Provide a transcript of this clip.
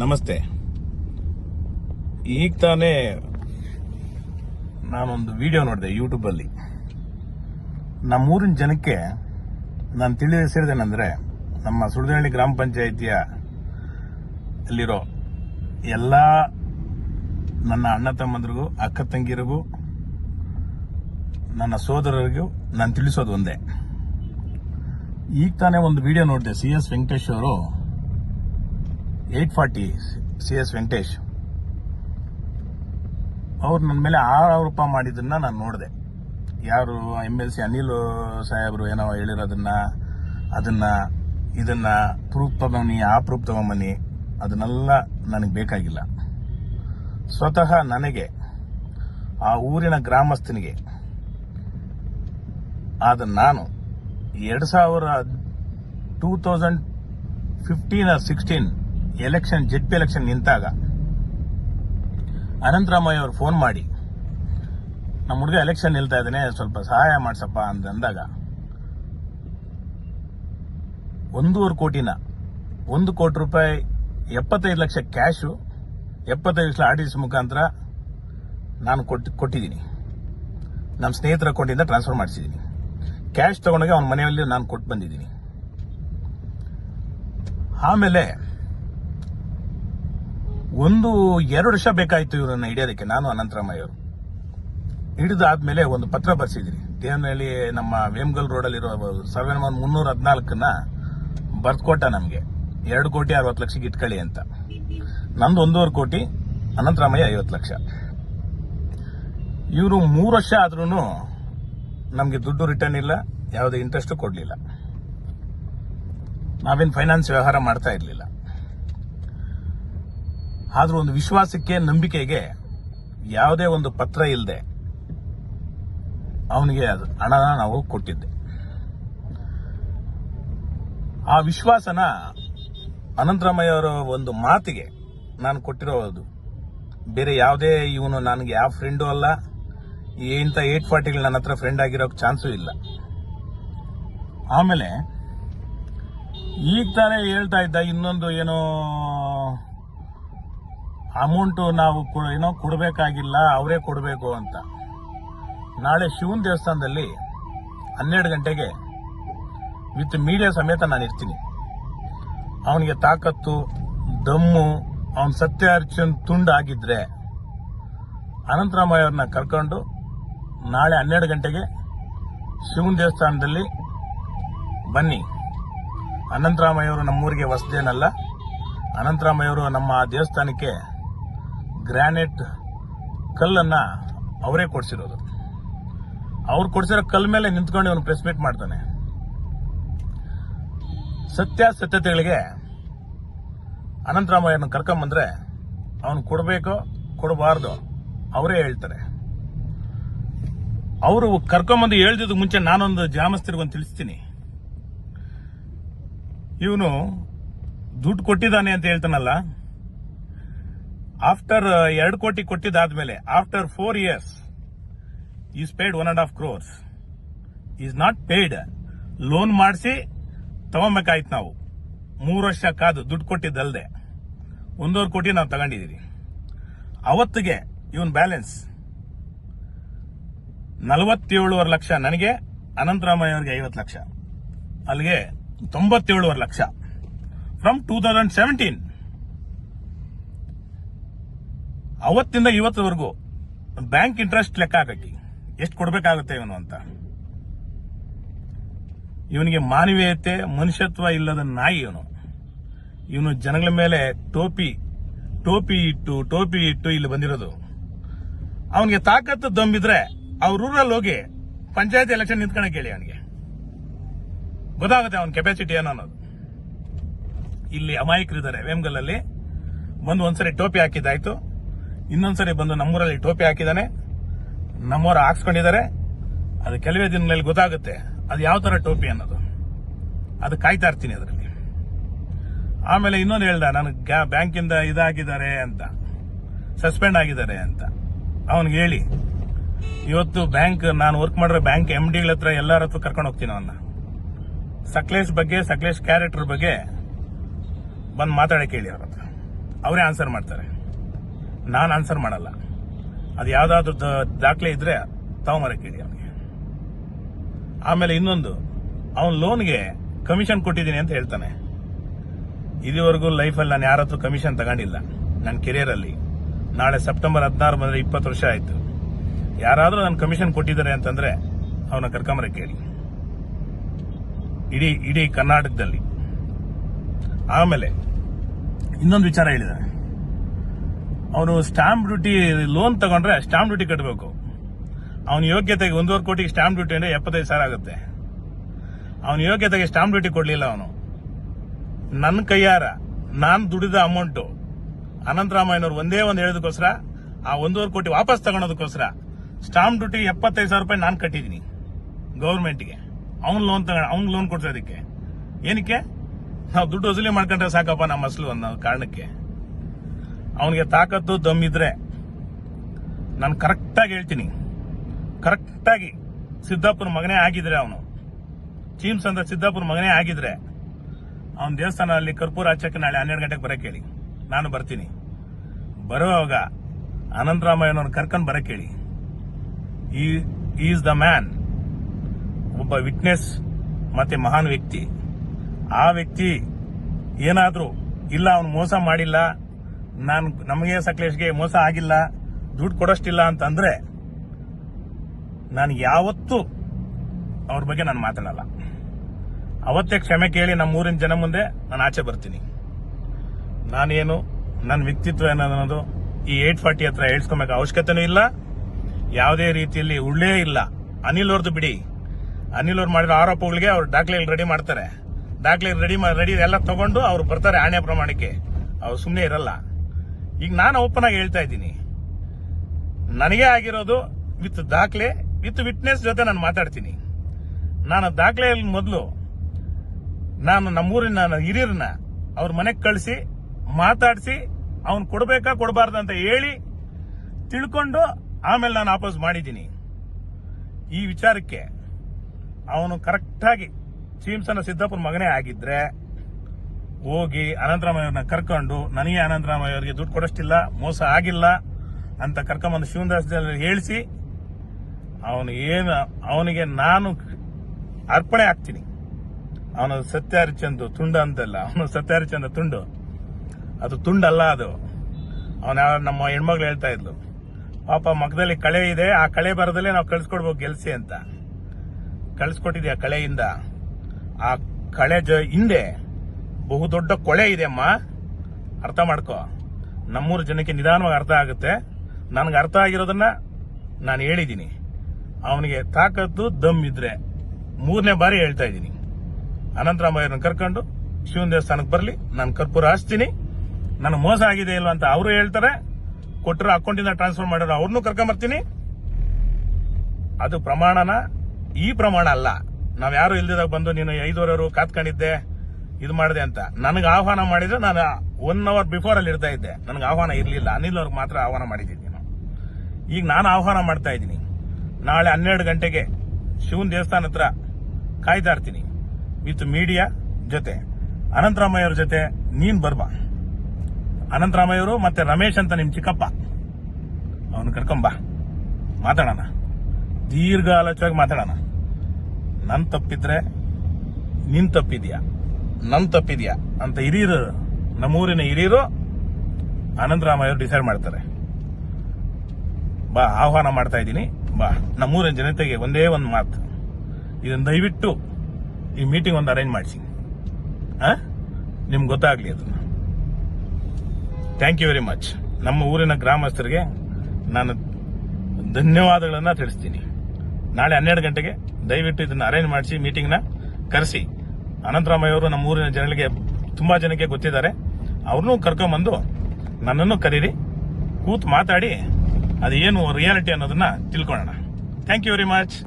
ನಮಸ್ತೆ. ಈಗ ತಾನೇ ನಾನೊಂದು ವಿಡಿಯೋ ನೋಡಿದೆ ಯೂಟ್ಯೂಬಲ್ಲಿ ನಮ್ಮೂರಿನ ಜನಕ್ಕೆ ನಾನು ತಿಳಿಸಿದ್ದೇನೆಂದ್ರೆ ನಮ್ಮ ಸುಳ್ದಹಳ್ಳಿ ಗ್ರಾಮ ಪಂಚಾಯಿತಿಯ ಅಲ್ಲಿರೋ ಎಲ್ಲ ನನ್ನ ಅಣ್ಣ ತಮ್ಮಂದ್ರಿಗೂ, ಅಕ್ಕ ತಂಗಿರಿಗೂ, ನನ್ನ ಸೋದರರಿಗೂ ನಾನು ತಿಳಿಸೋದು ಒಂದೇ. ಈಗ ತಾನೇ ಒಂದು ವಿಡಿಯೋ ನೋಡಿದೆ ಸಿ ಎಸ್ ವೆಂಕಟೇಶ್ ಅವರು. Eight forty C S Venkatesh ಅವ್ರು ನನ್ನ ಮೇಲೆ ಆರೋಪ ಮಾಡಿದ್ದನ್ನ ನಾನು ನೋಡಿದೆ. ಯಾರು ಎಂ ಎಲ್ ಸಿ ಅನಿಲ್ ಸಾಹೇಬರು ಏನೋ ಹೇಳಿರೋದನ್ನ, ಅದನ್ನ, ಇದನ್ನ ಪ್ರೂಫ್ ತಗೊಂಬನಿ ತಗೊಂಬನ್ನಿ, ಅದನ್ನೆಲ್ಲ ನನಗೆ ಬೇಕಾಗಿಲ್ಲ. ಸ್ವತಃ ನನಗೆ, ಆ ಊರಿನ ಗ್ರಾಮಸ್ಥನಿಗೆ, ಆದ ನಾನು, ಎರಡು ಸಾವಿರ two thousand fifteen sixteen election, Z P election ನಿಂತಾಗ ಅನಂತರಾಮಯ್ಯ ಅವರು ಫೋನ್ ಮಾಡಿ ನಮ್ಮ ಹುಡುಗ ಎಲೆಕ್ಷನ್ ನಿಲ್ತಾ ಇದ್ದಾನೆ ಸ್ವಲ್ಪ ಸಹಾಯ ಮಾಡಿಸಪ್ಪ ಅಂತ ಅಂದಾಗ, ಒಂದೂವರೆ ಕೋಟಿನ, ಒಂದು ಕೋಟಿ ರೂಪಾಯಿ, ಎಪ್ಪತ್ತೈದು ಲಕ್ಷ ಕ್ಯಾಶು, ಎಪ್ಪತ್ತೈದು ಲಕ್ಷ ಆರ್ ಟಿ ಸಿ ಮುಖಾಂತರ ನಾನು ಕೊಟ್ಟು, ಕೊಟ್ಟಿದ್ದೀನಿ. ನಮ್ಮ ಸ್ನೇಹಿತರ ಅಕೌಂಟಿಂದ ಟ್ರಾನ್ಸ್ಫರ್ ಮಾಡಿಸಿದ್ದೀನಿ. ಕ್ಯಾಶ್ ತಗೊಂಡಾಗ ಅವನ ಮನೆಯಲ್ಲಿ ನಾನು ಕೊಟ್ಟು ಬಂದಿದ್ದೀನಿ. ಆಮೇಲೆ ಒಂದು ಎರಡು ವರ್ಷ ಬೇಕಾಯ್ತು ಇವರನ್ನ ಹಿಡಿಯೋದಕ್ಕೆ, ನಾನು ಅನಂತರಾಮಯ್ಯ ಅವರು ಹಿಡಿದಾದ್ಮೇಲೆ ಒಂದು ಪತ್ರ ಬರ್ಸಿದ್ದೀನಿ. ದೇವನಹಳ್ಳಿ ನಮ್ಮ ವೇಮಗಲ್ ರೋಡಲ್ಲಿರೋ ಸರ್ವೆ ನಂಬರ್ ಮುನ್ನೂರ ಹದಿನಾಲ್ಕನ್ನ ಬರ್ಕೊಟ್ಟ ನಮಗೆ. ಎರಡು ಕೋಟಿ ಅರವತ್ತು ಲಕ್ಷಕ್ಕೆ ಇಟ್ಕೊಳ್ಳಿ ಅಂತ. ನಂದು ಒಂದೂವರೆ ಕೋಟಿ, ಅನಂತರಾಮಯ್ಯ ಐವತ್ತು ಲಕ್ಷ. ಇವರು ಮೂರು ವರ್ಷ ಆದ್ರೂ ನಮಗೆ ದುಡ್ಡು ರಿಟರ್ನ್ ಇಲ್ಲ, ಯಾವುದೇ ಇಂಟ್ರೆಸ್ಟು ಕೊಡಲಿಲ್ಲ. ನಾವೇನು ಫೈನಾನ್ಸ್ ವ್ಯವಹಾರ ಮಾಡ್ತಾ ಇರಲಿಲ್ಲ. ಆದ್ರೂ ಒಂದು ವಿಶ್ವಾಸಕ್ಕೆ, ನಂಬಿಕೆಗೆ ಯಾವುದೇ ಒಂದು ಪತ್ರ ಇಲ್ಲದೆ ಅವನಿಗೆ ಅದು ಹಣನ ನಾವು ಕೊಟ್ಟಿದ್ದೆ. ಆ ವಿಶ್ವಾಸನ ಅನಂತರಾಮಯ್ಯ ಅವರ ಒಂದು ಮಾತಿಗೆ ನಾನು ಕೊಟ್ಟಿರೋದು ಬೇರೆ ಯಾವುದೇ ಇವನು ನನಗೆ ಯಾವ ಫ್ರೆಂಡು ಅಲ್ಲ. ಇಂಥ ಏಟ್ ಫಾರ್ಟಿಗಳು ನನ್ನ ಹತ್ರ ಫ್ರೆಂಡ್ ಆಗಿರೋಕೆ ಚಾನ್ಸು ಇಲ್ಲ. ಆಮೇಲೆ ಈಗ ತಾನೇ ಹೇಳ್ತಾ ಇದ್ದ ಇನ್ನೊಂದು ಏನೋ ಅಮೌಂಟು ನಾವು ಏನೋ ಕೊಡಬೇಕಾಗಿಲ್ಲ, ಅವರೇ ಕೊಡಬೇಕು ಅಂತ. ನಾಳೆ ಶಿವನ್ ದೇವಸ್ಥಾನದಲ್ಲಿ ಹನ್ನೆರಡು ಗಂಟೆಗೆ ವಿತ್ ಮೀಡಿಯಾ ಸಮೇತ ನಾನು ಇರ್ತೀನಿ. ಅವನಿಗೆ ತಾಕತ್ತು, ದಮ್ಮು, ಅವನ ಸತ್ಯ ಅರ್ಚನ್ ತುಂಡು ಆಗಿದ್ರೆ ಅನಂತರಾಮಯ್ಯ ಅವ್ರನ್ನ ಕರ್ಕೊಂಡು ನಾಳೆ ಹನ್ನೆರಡು ಗಂಟೆಗೆ ಶಿವನ್ ದೇವಸ್ಥಾನದಲ್ಲಿ ಬನ್ನಿ. ಅನಂತರಾಮಯ್ಯವರು ನಮ್ಮೂರಿಗೆ ಹೊಸದೇನಲ್ಲ ಅನಂತರಾಮಯ್ಯ ಅವರು ನಮ್ಮ ದೇವಸ್ಥಾನಕ್ಕೆ ಗ್ರಾನೈಟ್ ಕಲ್ಲನ್ನು ಅವರೇ ಕೊಡಿಸಿರೋದು. ಅವ್ರು ಕೊಡಿಸಿರೋ ಕಲ್ ಮೇಲೆ ನಿಂತ್ಕೊಂಡು ಇವನು ಪ್ರೆಸ್ ಮೀಟ್ ಮಾಡ್ತಾನೆ. ಸತ್ಯಾಸತ್ಯತೆಗಳಿಗೆ ಅನಂತರಾಮಯ್ಯನ ಕರ್ಕೊಂಬಂದ್ರೆ ಅವನು ಕೊಡಬೇಕೋ, ಕೊಡಬಾರ್ದು ಅವರೇ ಹೇಳ್ತಾರೆ. ಅವರು ಕರ್ಕೊಂಬಂದು ಹೇಳ್ದಿದ್ದಕ್ಕೆ ಮುಂಚೆ ನಾನೊಂದು ಜಾಮಸ್ತಿರ್ಗೊಂದು ತಿಳಿಸ್ತೀನಿ. ಇವನು ದುಡ್ಡು ಕೊಟ್ಟಿದ್ದಾನೆ ಅಂತ ಹೇಳ್ತಾನಲ್ಲ ಆಫ್ಟರ್ ಎರಡು ಕೋಟಿ ಕೊಟ್ಟಿದ್ದಾದ್ಮೇಲೆ after four years is paid one and half crores is not paid loan ಮಾಡಿಸಿ, ತಗೊಬೇಕಾಯ್ತು ನಾವು. ಮೂರು ವರ್ಷ ಕಾದು ದುಡ್ಡು ಕೊಟ್ಟಿದ್ದಲ್ಲದೆ ಒಂದೂವರೆ ಕೋಟಿ ನಾವು ತಗೊಂಡಿದ್ದೀರಿ ಅವತ್ತಿಗೆ ಇವನ್ ಬ್ಯಾಲೆನ್ಸ್ ನಲವತ್ತೇಳುವರೆ ಲಕ್ಷ. ನನಗೆ ಅನಂತರಾಮಯ್ಯ ಅವರಿಗೆ ಐವತ್ತು ಲಕ್ಷ. ಅಲ್ಲಿಗೆ ತೊಂಬತ್ತೇಳುವರೆ ಲಕ್ಷ. ಫ್ರಮ್ ಟೂ ತೌಸಂಡ್ ಸೆವೆಂಟೀನ್ ಅವತ್ತಿಂದ ಇವತ್ತವರೆಗೂ ಬ್ಯಾಂಕ್ ಇಂಟ್ರೆಸ್ಟ್ ಲೆಕ್ಕ ಹಾಕಿ ಎಷ್ಟು ಕೊಡಬೇಕಾಗುತ್ತೆ ಇವನು ಅಂತ. ಇವನಿಗೆ ಮಾನವೀಯತೆ, ಮನುಷ್ಯತ್ವ ಇಲ್ಲದ ನಾಯಿ ಇವನು. ಇವನು ಜನಗಳ ಮೇಲೆ ಟೋಪಿ ಟೋಪಿ ಇಟ್ಟು ಟೋಪಿ ಇಟ್ಟು ಇಲ್ಲಿ ಬಂದಿರೋದು. ಅವನಿಗೆ ತಾಕತ್ತು ದಮ್ಮಿದ್ರೆ ಅವ್ರ ಊರಲ್ಲಿ ಹೋಗಿ ಪಂಚಾಯತ್ ಎಲೆಕ್ಷನ್ ನಿಂತ್ಕೊಳಕ್ ಹೇಳಿ ಅವನಿಗೆ. ಗೊತ್ತಾಗುತ್ತೆ ಅವನ ಕೆಪಾಸಿಟಿ ಏನೋ ಅನ್ನೋದು. ಇಲ್ಲಿ ಅಮಾಯಕರಿದ್ದಾರೆ. ವೇಮ್ಗಲ್ಲಲ್ಲಿ ಬಂದು ಒಂದ್ಸರಿ ಟೋಪಿ ಹಾಕಿದ್ದಾಯ್ತು. ಇನ್ನೊಂದ್ಸರಿ ಬಂದು ನಮ್ಮೂರಲ್ಲಿ ಟೋಪಿ ಹಾಕಿದಾನೆ. ನಮ್ಮೂರ ಹಾಕ್ಸ್ಕೊಂಡಿದ್ದಾರೆ. ಅದು ಕೆಲವೇ ದಿನಗಳಲ್ಲಿ ಗೊತ್ತಾಗುತ್ತೆ ಅದು ಯಾವ ತರ ಟೋಪಿ ಅನ್ನೋದು. ಅದು ಕಾಯ್ತಾ ಇರ್ತೀನಿ ಅದರಲ್ಲಿ. ಆಮೇಲೆ ಇನ್ನೊಂದು ಹೇಳ್ದ ನನಗೆ ಬ್ಯಾಂಕಿಂದ ಇದಾಗಿದ್ದಾರೆ ಅಂತ. ಸಸ್ಪೆಂಡ್ ಆಗಿದ್ದಾರೆ ಅಂತ. ಅವನಿಗೆ ಹೇಳಿ, ಇವತ್ತು ಬ್ಯಾಂಕ್, ನಾನು ವರ್ಕ್ ಮಾಡಿರೋ ಬ್ಯಾಂಕ್ ಎಂ ಡಿಗಳ ಹತ್ರ ಎಲ್ಲರ ಹತ್ರ ಕರ್ಕೊಂಡು ಹೋಗ್ತೀನಿ ಅವನ್ನ ಸಕ್ಲೇಶ್ ಬಗ್ಗೆ, ಸಕ್ಲೇಶ್ ಕ್ಯಾರೆಕ್ಟರ್ ಬಗ್ಗೆ ಬಂದು ಮಾತಾಡಕ್ಕೆ ಹೇಳಿ ಅವ್ರ ಹತ್ರ. ಅವರೇ ಆನ್ಸರ್ ಮಾಡ್ತಾರೆ. ನಾನು ಆನ್ಸರ್ ಮಾಡಲ್ಲ. ಅದು ಯಾವುದಾದ್ರೂ ದಾಖಲೆ ಇದ್ರೆ ತಗೊಂಬರಕ್ಕೆ ಹೇಳಿ ಅವನಿಗೆ. ಆಮೇಲೆ ಇನ್ನೊಂದು, ಅವನ್ ಲೋನ್ಗೆ ಕಮಿಷನ್ ಕೊಟ್ಟಿದ್ದೀನಿ ಅಂತ ಹೇಳ್ತಾನೆ. ಇದುವರೆಗೂ ಲೈಫಲ್ಲಿ ನಾನು ಯಾರ ಹತ್ರ ಕಮಿಷನ್ ತಗೊಂಡಿಲ್ಲ. ನನ್ನ ಕೆರಿಯರಲ್ಲಿ ನಾಳೆ ಸೆಪ್ಟೆಂಬರ್ ಹದಿನಾರು ಬಂದರೆ ಇಪ್ಪತ್ತು ವರ್ಷ ಆಯ್ತು. ಯಾರಾದರೂ ನನ್ನ ಕಮಿಷನ್ ಕೊಟ್ಟಿದ್ದಾರೆ ಅಂತಂದ್ರೆ ಅವನ ಕರ್ಕಂಬರ ಕೇಳಿ ಇಡೀ ಇಡೀ ಕರ್ನಾಟಕದಲ್ಲಿ. ಆಮೇಲೆ ಇನ್ನೊಂದು ವಿಚಾರ ಹೇಳಿದಾನೆ ಅವನು ಸ್ಟಾಂಪ್ ಡ್ಯೂಟಿ ಲೋನ್ ತಗೊಂಡ್ರೆ ಸ್ಟಾಂಪ್ ಡ್ಯೂಟಿ ಕಟ್ಟಬೇಕು ಅವನ ಯೋಗ್ಯತೆಗೆ ಒಂದೂವರೆ ಕೋಟಿಗೆ ಸ್ಟಾಂಪ್ ಡ್ಯೂಟಿ ಅಂದ್ರೆ ಎಪ್ಪತ್ತೈದು ಸಾವಿರ ಆಗುತ್ತೆ. ಅವನ ಯೋಗ್ಯತೆಗೆ ಸ್ಟಾಂಪ್ ಡ್ಯೂಟಿ ಕೊಡ್ಲಿಲ್ಲ ಅವನು. ನನ್ನ ಕೈಯಾರ, ನಾನು ದುಡಿದ ಅಮೌಂಟು ಅನಂತರಾಮಯ್ಯನವರು ಒಂದೇ ಒಂದು ಹೇಳೋದಕ್ಕೋಸ್ಕರ, ಆ ಒಂದೂವರೆ ಕೋಟಿ ವಾಪಸ್ ತಗೊಳೋದಕ್ಕೋಸ್ಕರ ಸ್ಟಾಂಪ್ ಡ್ಯೂಟಿ ಎಪ್ಪತ್ತೈದು ಸಾವಿರ ರೂಪಾಯಿ ನಾನು ಕಟ್ಟಿದ್ದೀನಿ ಗೌರ್ಮೆಂಟ್ಗೆ. ಅವ್ನು ಲೋನ್ ತಗೊಂಡು, ಅವ್ನ್ ಲೋನ್ ಕೊಡ್ಸೋದಕ್ಕೆ. ಏನಕ್ಕೆ? ನಾವು ದುಡ್ಡು ವಸೂಲಿ ಮಾಡ್ಕೊಂಡ್ರೆ ಸಾಕಪ್ಪ ನಮ್ಮ ಅಸಲು ಅನ್ನೋ ಕಾರಣಕ್ಕೆ. ಅವನಿಗೆ ತಾಕತ್ತು ದಮ್ಮಿದ್ರೆ ನಾನು ಕರೆಕ್ಟಾಗಿ ಹೇಳ್ತೀನಿ. ಕರೆಕ್ಟಾಗಿ ಸಿದ್ದಾಪುರ ಮಗನೇ ಆಗಿದ್ರೆ ಅವನು. ಚೀಮ್ಸ್ ಅಂತ ಸಿದ್ದಾಪುರ ಮಗನೇ ಆಗಿದ್ರೆ ಅವನ ದೇವಸ್ಥಾನದಲ್ಲಿ ಕರ್ಪೂರ ಹಚ್ಚಕ್ಕೆ ನಾಳೆ ಹನ್ನೆರಡು ಗಂಟೆಗೆ ಬರಕ್ಕೆ ಹೇಳಿ ನಾನು ಬರ್ತೀನಿ. ಬರುವಾಗ ಅನಂತರಾಮಯ್ಯನವ್ರನ್ನ ಕರ್ಕೊಂಡು ಬರಕ್ಕೆ ಹೇಳಿ ಈಸ್ ದ ಮ್ಯಾನ್ ಒಬ್ಬ ವಿಟ್ನೆಸ್ ಮತ್ತೆ ಮಹಾನ್ ವ್ಯಕ್ತಿ. ಆ ವ್ಯಕ್ತಿ ಏನಾದರೂ ಇಲ್ಲ, ಅವನು ಮೋಸ ಮಾಡಿಲ್ಲ ನಾನು ನಮಗೆ ಸಕಲೇಶ್ಗೆ ಮೋಸ ಆಗಿಲ್ಲ, ದುಡ್ಡು ಕೊಡೋಷ್ಟಿಲ್ಲ ಅಂತಂದ್ರೆ ನಾನು ಯಾವತ್ತೂ ಅವ್ರ ಬಗ್ಗೆ ನಾನು ಮಾತಾಡಲ್ಲ. ಅವತ್ತೇ ಕ್ಷಮೆ ಕೇಳಿ ನಮ್ಮ ಊರಿನ ಜನ ಮುಂದೆ ನಾನು ಆಚೆ ಬರ್ತೀನಿ. ನಾನೇನು ನನ್ನ ವ್ಯಕ್ತಿತ್ವ ಏನನ್ನೋದು ಈ ಏಟ್ ಫಾರ್ಟಿ ಹತ್ರ ಹೇಳ್ಸ್ಕೊಬೇಕು ಅವಶ್ಯಕತೆನೂ ಇಲ್ಲ. ಯಾವುದೇ ರೀತಿಯಲ್ಲಿ ಉಳ್ಳೇ ಇಲ್ಲ. ಅನಿಲ್ ಅವ್ರದ್ದು ಬಿಡಿ. ಅನಿಲ್ ಅವ್ರು ಮಾಡಿರೋ ಆರೋಪಗಳಿಗೆ ಅವ್ರು ದಾಖಲೆ ರೆಡಿ ಮಾಡ್ತಾರೆ. ದಾಖಲೆ ರೆಡಿ ರೆಡಿ ಎಲ್ಲ ತಗೊಂಡು ಅವ್ರು ಬರ್ತಾರೆ ಆಣೆ ಪ್ರಮಾಣಕ್ಕೆ. ಅವ್ರು ಸುಮ್ಮನೆ ಇರಲ್ಲ. ಈಗ ನಾನು ಓಪನ್ ಆಗಿ ಹೇಳ್ತಾ ಇದ್ದೀನಿ. ನನಗೆ ಆಗಿರೋದು ವಿತ್ ದಾಖಲೆ ವಿತ್ ವಿಟ್ನೆಸ್ ಜೊತೆ ನಾನು ಮಾತಾಡ್ತೀನಿ. ನಾನು ದಾಖಲೆಯಲ್ಲಿ ಮೊದಲು ನಾನು ನಮ್ಮೂರಿನ ಹಿರಿಯರನ್ನ ಅವ್ರ ಮನೆಗೆ ಕಳಿಸಿ, ಮಾತಾಡಿಸಿ, ಅವನು ಕೊಡಬೇಕಾ ಕೊಡಬಾರ್ದು ಅಂತ ಹೇಳಿ ತಿಳ್ಕೊಂಡು ಆಮೇಲೆ ನಾನು ವಾಪಸ್ ಮಾಡಿದ್ದೀನಿ. ಈ ವಿಚಾರಕ್ಕೆ ಅವನು ಕರೆಕ್ಟಾಗಿ ಚೀಮ್ಸನ ಸಿದ್ದಾಪುರ ಮಗನೇ ಆಗಿದ್ರೆ ಹೋಗಿ ಅನಂತರಾಮಯ್ಯವ್ರನ್ನ ಕರ್ಕೊಂಡು, ನನಗೆ ಅನಂತರಾಮಯ್ಯ ಅವರಿಗೆ ದುಡ್ಡು ಕೊಡೋಷ್ಟಿಲ್ಲ, ಮೋಸ ಆಗಿಲ್ಲ ಅಂತ ಕರ್ಕೊಂಬಂದು ಶಿವನದಾಸ್ ಹೇಳಿಸಿ ಅವನು ಏನು, ಅವನಿಗೆ ನಾನು ಅರ್ಪಣೆ ಆಗ್ತೀನಿ. ಅವನು ಸತ್ಯ ತುಂಡ ತುಂಡು ಅಂತಲ್ಲ, ಅವನು ಸತ್ಯ ಹರಿಚಂದ ತುಂಡು. ಅದು ತುಂಡಲ್ಲ ಅದು. ಅವನ ನಮ್ಮ ಹೆಣ್ಮಗಳು ಹೇಳ್ತಾ ಇದ್ಲು, ಪಾಪ ಮಗದಲ್ಲಿ ಕಳೆ ಇದೆ, ಆ ಕಳೆ ಬರದಲ್ಲೇ ನಾವು ಕಳ್ಸ್ಕೊಡ್ಬೇಕು ಗೆಲ್ಸಿ ಅಂತ. ಕಳ್ಸ್ಕೊಟ್ಟಿದ್ದೆ ಕಳೆಯಿಂದ? ಆ ಕಳೆ ಜ, ಹಿಂದೆ ಬಹುದೊಡ್ಡ ಕೊಳೆ ಇದೆ ಅಮ್ಮ. ಅರ್ಥ ಮಾಡ್ಕೋ. ನಮ್ಮೂರು ಜನಕ್ಕೆ ನಿಧಾನವಾಗಿ ಅರ್ಥ ಆಗುತ್ತೆ. ನನಗೆ ಅರ್ಥ ಆಗಿರೋದನ್ನ ನಾನು ಹೇಳಿದ್ದೀನಿ ಅವನಿಗೆ ತಾಕತ್ತು, ದಮ್ ಇದ್ರೆ ಮೂರನೇ ಬಾರಿ ಹೇಳ್ತಾ ಇದ್ದೀನಿ. ಅನಂತರಾಮಯ್ಯನ ಕರ್ಕೊಂಡು ಶಿವನ ದೇವಸ್ಥಾನಕ್ಕೆ ಬರಲಿ. ನಾನು ಕರ್ಪೂರ ಹಚ್ತೀನಿ. ನನ್ನ ಮೋಸ ಆಗಿದೆ ಇಲ್ವಾ ಅಂತ ಅವರು ಹೇಳ್ತಾರೆ. ಕೊಟ್ಟರು ಅಕೌಂಟಿಂದ ಟ್ರಾನ್ಸ್ಫರ್ ಮಾಡಿರೋ ಅವ್ರನ್ನೂ ಕರ್ಕೊಂಬರ್ತೀನಿ ಅದು ಪ್ರಮಾಣನ? ಈ ಪ್ರಮಾಣ ಅಲ್ಲ. ನಾವ್ ಯಾರು ಇಲ್ದಿದಾಗ ಬಂದು ನೀನು ಐದುವರೆ ಕಾತ್ಕೊಂಡಿದ್ದೆ. ಇದು ಮಾಡಿದೆ ಅಂತ. ನನಗೆ ಆಹ್ವಾನ ಮಾಡಿದ್ರೆ ನಾನು ಒನ್ ಅವರ್ ಬಿಫೋರ್ ಅಲ್ಲಿ ಇರ್ತಾ ಇದ್ದೆ. ನನಗೆ ಆಹ್ವಾನ ಇರಲಿಲ್ಲ. ಅನಿಲ್ ಅವ್ರಿಗೆ ಮಾತ್ರ ಆಹ್ವಾನ ಮಾಡಿದ್ದೀನಿ ಈಗ ನಾನು ಆಹ್ವಾನ ಮಾಡ್ತಾ ಇದ್ದೀನಿ. ನಾಳೆ ಹನ್ನೆರಡು ಗಂಟೆಗೆ ಶಿವನ್ ದೇವಸ್ಥಾನ ಹತ್ರ ಕಾಯ್ತಾ ಇರ್ತೀನಿ. ವಿತ್ ಮೀಡಿಯಾ ಜೊತೆ. ಅನಂತರಾಮಯ್ಯ ಅವ್ರ ಜೊತೆ ನೀನ್ ಬರ್ಬಾ. ಅನಂತರಾಮಯ್ಯ ಅವರು ಮತ್ತೆ ರಮೇಶ್ ಅಂತ ನಿಮ್ ಚಿಕ್ಕಪ್ಪ. ಅವನು ಕರ್ಕೊಂಬಾ. ಮಾತಾಡೋಣ. ದೀರ್ಘ ಆಲೋಚವಾಗಿ ಮಾತಾಡೋಣ. ನನ್ ತಪ್ಪಿದ್ರೆ ನಿನ್ ತಪ್ಪಿದ್ಯಾ? ನನ್ ತಪ್ಪಿದ್ಯಾ ಅಂತ ಹಿರಿಯರು, ನಮ್ಮೂರಿನ ಹಿರಿಯರು ಅವರು ಡಿಸೈಡ್ ಮಾಡ್ತಾರೆ. ಬಾ, ಆಹ್ವಾನ ಮಾಡ್ತಾ ಇದ್ದೀನಿ. ಬಾ, ನಮ್ಮೂರಿನ ಜನತೆಗೆ ಒಂದೇ ಒಂದು ಮಾತು. ಇದನ್ನು ದಯವಿಟ್ಟು ಈ ಮೀಟಿಂಗ್ ಒಂದು ಅರೇಂಜ್ ಮಾಡಿಸಿ. ನಿಮ್ಗೆ ಗೊತ್ತಾಗ್ಲಿ ಅದು. ಥ್ಯಾಂಕ್ ಯು ವೆರಿ ಮಚ್ ನಮ್ಮ ಊರಿನ ಗ್ರಾಮಸ್ಥರಿಗೆ ನಾನು ಧನ್ಯವಾದಗಳನ್ನು ತಿಳಿಸ್ತೀನಿ. ನಾಳೆ ಹನ್ನೆರಡು ಗಂಟೆಗೆ ದಯವಿಟ್ಟು ಇದನ್ನು ಅರೇಂಜ್ ಮಾಡಿಸಿ ಮೀಟಿಂಗ್ನ ಕರೆಸಿ. ಅನಂತರಾಮಯ್ಯ ಅವರು ನಮ್ಮ ಊರಿನ ಜನರಿಗೆ ತುಂಬಾ ಜನಕ್ಕೆ ಗೊತ್ತಿದ್ದಾರೆ. ಅವ್ರನ್ನೂ ಕರ್ಕೊಂಬಂದು ನನ್ನನ್ನು ಕರೀರಿ. ಕೂತ್ ಮಾತಾಡಿ ಅದು ಏನು ರಿಯಾಲಿಟಿ ಅನ್ನೋದನ್ನ ತಿಳ್ಕೊಳ್ಳೋಣ. Thank you very much